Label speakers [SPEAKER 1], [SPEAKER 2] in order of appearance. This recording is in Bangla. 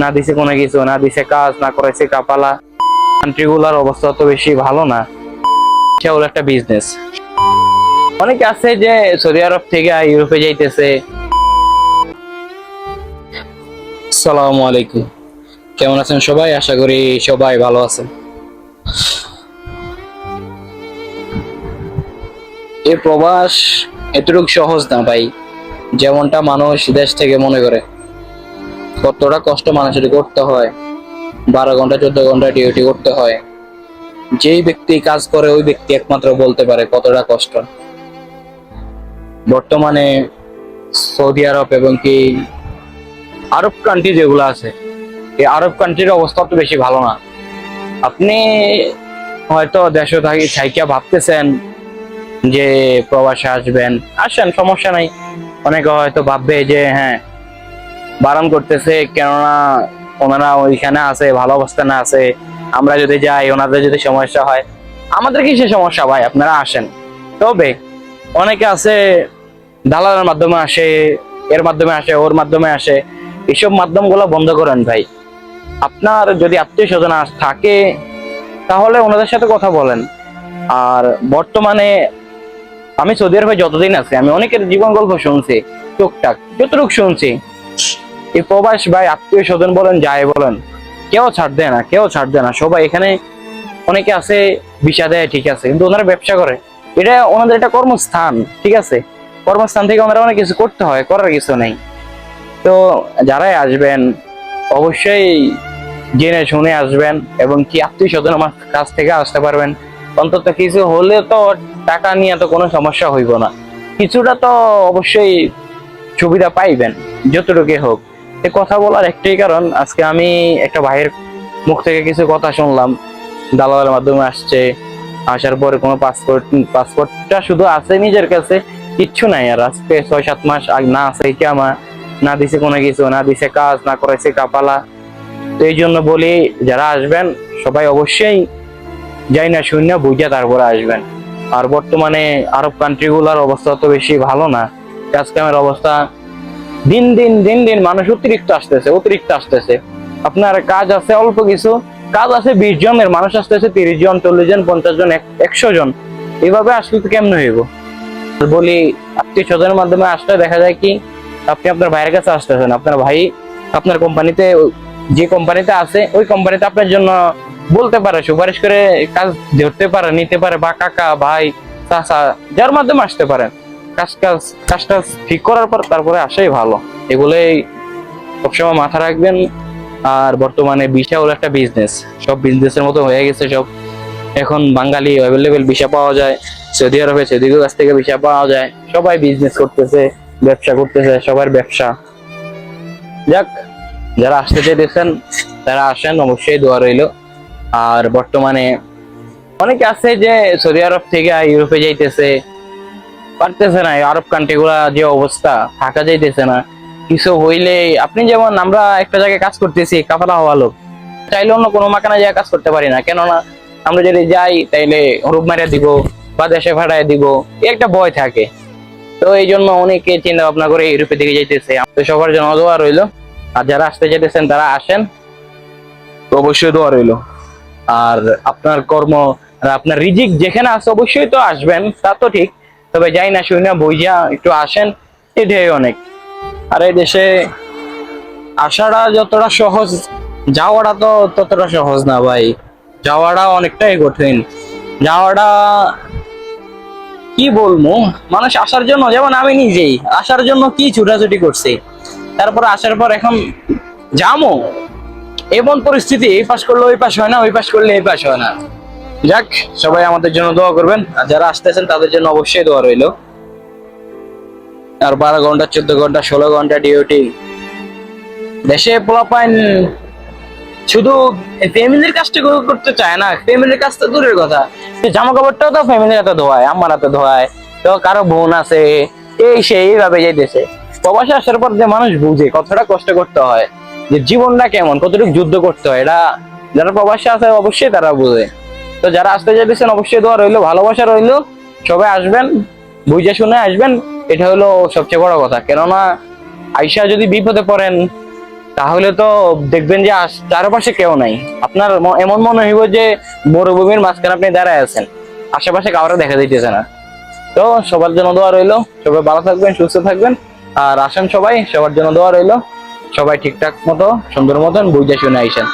[SPEAKER 1] না দিছে কোনো কিছু, না দিছে কাজ, না করেছে কাপালা। কান্ট্রিগুলোর অবস্থা অত বেশি ভালো না। এটা হলো একটা বিজনেস অনেকে আছে যে সৌদি আরব থেকে ইউরোপে যাইতেছে। সালামু আলাইকুম। কেমন আছেন সবাই? আশা করি সবাই ভালো আছেন। এই প্রবাস এতটুকু সহজ না ভাই, যেমনটা মানুষ দেশ থেকে মনে করে। কতটা কষ্ট মানুষের করতে হয়? বারো ঘণ্টা, চোদ্দ ঘণ্টা ডিউটি করতে হয়। যেই ব্যক্তি কাজ করে, ওই ব্যক্তি একমাত্র বলতে পারে কতটা কষ্ট। বর্তমানে সৌদি আরব এবং কি আরব কান্ট্রি যেগুলো আছে, এই আরব কান্ট্রির অবস্থা তো বেশি ভালো না। আপনি হয়তো দেশে থাকি থাইকা ভাবতেছেন যে প্রবাসে আসবেন। আসেন, সমস্যা নাই। অনেকে হয়তো ভাববে যে হ্যাঁ বারণ করতেছে, কেননা ওনারা ওইখানে আছে, ভালো অবস্থানে আছে, আমরা যদি যাই, ওনাদের যদি সমস্যা হয়, আমাদের কি সে সমস্যা ভাই? আপনারা আসেন। তবে অনেকে আছে, দালালের মাধ্যমে আসে, এর মাধ্যমে আসে, ওর মাধ্যমে আসে এইসব মাধ্যমগুলো বন্ধ করেন ভাই। আপনার যদি আত্মীয় স্বজন থাকে, তাহলে ওনাদের সাথে কথা বলেন। আর বর্তমানে আমি সৌদি আরবে যতদিন আছি, আমি অনেকের জীবন গল্প শুনছি, টুকটাক, যতটুকু শুনছি এই প্রবাস ভাই, আত্মীয় স্বজন বলেন যাই বলেন। কেউ ছাড় দেয় না, কেউ ছাড় দেয় না। সবাই এখানে অনেকে আছে বিষা দেয়, ঠিক আছে। কিন্তু ওনারা ব্যবসা করে। এটা ওনাদের একটা কর্মস্থান, ঠিক আছে? কর্মস্থান থেকে ওনারা অনেক কিছু করতে হয়, করার কিছু নেই। তো যারাই আসবেন, অবশ্যই জেনে শুনে আসবেন এবং কি আত্মীয় স্বজন আমার কাছ থেকে আসতে পারবেন। অন্তত কিছু হলে তো টাকা নিয়ে তো কোনো সমস্যা হইব না। কিছুটা তো অবশ্যই সুবিধা পাইবেন যতটুকু হোক। এ কথা বলার একটাই কারণ, আজকে আমি একটা ভাইয়ের মুখ থেকে কিছু কথা শুনলাম। দালালের মাধ্যমে আসছে, আসার পরে কোনো পাসপোর্ট পাসপোর্টটা শুধু আছে নিজের কাছে, কিচ্ছু নাই আর আজকে ছয় সাত মাস না আছে আমার, না দিছে কোনো কিছু, না দিছে কাজ, না করেছে কাপালা তো এই জন্য বলি, যারা আসবেন, সবাই অবশ্যই যাই না শূন্য বুঝে তারপরে আসবেন। আর বর্তমানে আরব কান্ট্রিগুলোর অবস্থা তো বেশি ভালো না। কাজ কামের অবস্থা দিন দিন দিন দিন মানুষ অতিরিক্ত আসতেছে অতিরিক্ত আসতেছে। আপনার কাজ আছে অল্প কিছু, কাজ আছে বিশ জনের, মানুষ আসতেছে তিরিশ জন, চল্লিশ জন, পঞ্চাশ জন একশো জন। এভাবে আসলে তো কেমন হইব? বলি, আত্মীয় স্বজনের মাধ্যমে আসলে দেখা যায় কি, আপনি আপনার ভাইয়ের কাছে আসতেছেন, আপনার ভাই আপনার কোম্পানিতে, যে কোম্পানিতে আছে, ওই কোম্পানিতে আপনার জন্য বলতে পারে, সুপারিশ করে কাজ ধরতে পারে, নিতে পারে, বা কাকা, ভাই, চাচা, যার মাধ্যমে আসতে পারেন। কাজ কাজ কাজটা ঠিক করার পর তারপরে আসাই ভালো। এগুলোই সবসময় মাথা রাখবেন। আর বর্তমানে ভিসা হলো একটা বিজনেস সব বিজনেসের মতো হয়ে গেছে সব। এখন বাঙালি অ্যাভেলেবেল ভিসা পাওয়া যায়। সৌদি আরবে, সৌদির কাছ থেকে ভিসা পাওয়া যায়। সবাই বিজনেস করতেছে, ব্যবসা করতেছে, সবার ব্যবসা। যাক, যারা আসতে চাইতেছেন, তারা আসেন, অবশ্যই দোয়া রইল। আর বর্তমানে অনেকে আছে যে সৌদি আরব থেকে ইউরোপে যাইতেছে। পারতেছে না আরব কান্ট্রি গুলা যে অবস্থা, থাকা যাইতেছে না। কিছু হইলে, আপনি যেমন, আমরা একটা জায়গায় কাজ করতেছি, কাফালা হওয়া লোক। চাইলে অন্য কোনো মাকানা জায়গায় কাজ করতে পারি না, কেননা আমরা যদি যাই, তাইলে রূপ মারিয়া দিব, বা দেশে ভাড়ায় দিব একটা ভয় থাকে। তো এই জন্য অনেকে চিন্তা ভাবনা করে ইউরোপের দিকে যাইতেছে। তো সবার জন্য দোয়া রইল। আর যারা আসতে চাইতেছেন, তারা আসেন। তো অবশ্যই দোয়া রইল। আর আপনার কর্ম, আর আপনার রিজিক যেখানে আছে, অবশ্যই তো আসবেন, তা তো ঠিক। তবে যাই না শুই না বইয়া একটু আসেন এটাই অনেক। আর এই দেশে আসাটা যতটা সহজ, যাওয়াটা তো ততটা সহজ না ভাই। যাওয়াটা অনেকটাই কঠিন। যাওয়াটা কি বলব? মানুষ আসার জন্য, যেমন আমি নিজেই, আসার জন্য কি ছুটাছুটি করছি? তারপর আসার পর এখন যামো। এমন পরিস্থিতি, এই পাশ করলে ওই পাশ হয় না, ওই পাশ করলে এই পাশ হয় না। যাক, সবাই আমাদের জন্য দোয়া করবেন। আর যারা আসতেছেন, তাদের জন্য অবশ্যই দোয়া রইল। আর বারো ঘণ্টা, চোদ্দ ঘণ্টা, ষোলো ঘণ্টা ডিউটি দেশে পোলাপাইন শুধু ফ্যামিলির কাজটা করতে চায় না ফ্যামিলির কাজটা দূরের কথা। জামা কাপড়টাও তো ফ্যামিলির হাতে ধোয়ায় আমার হাতে ধোয়ায় তো কারও বোন আছে, এই সেই এইভাবে যাইতেছে। প্রবাসে আসার পর যে মানুষ বুঝে, কতটা কষ্ট করতে হয়, যে জীবনটা কেমন, কতটুকু যুদ্ধ করতে হয়, এটা যারা প্রবাসে আছে, অবশ্যই তারা বুঝে। তো যারা আসতে চাইতেছেন, অবশ্যই দোয়া রইল, ভালোবাসা রইল। সবাই আসবেন, বুঝে শুনে আসবেন। এটা হলো সবচেয়ে বড় কথা। কেননা আইসা যদি বিপদে পড়েন, তাহলে তো দেখবেন যে চারপাশে কেউ নাই। আপনার এমন মনে হইব যে মরুভূমির মাঝখানে আপনি দাঁড়ায় আছেন। আশেপাশে কাউরে দেখা যাইতেছে না। তো সবার জন্য দোয়া রইল। সবাই ভালো থাকবেন, সুস্থ থাকবেন। আর আসেন সবাই, সবার জন্য দোয়া রইল। সবাই ঠিকঠাক মতো, সুন্দর মতন বুঝে শুনে আইসেন।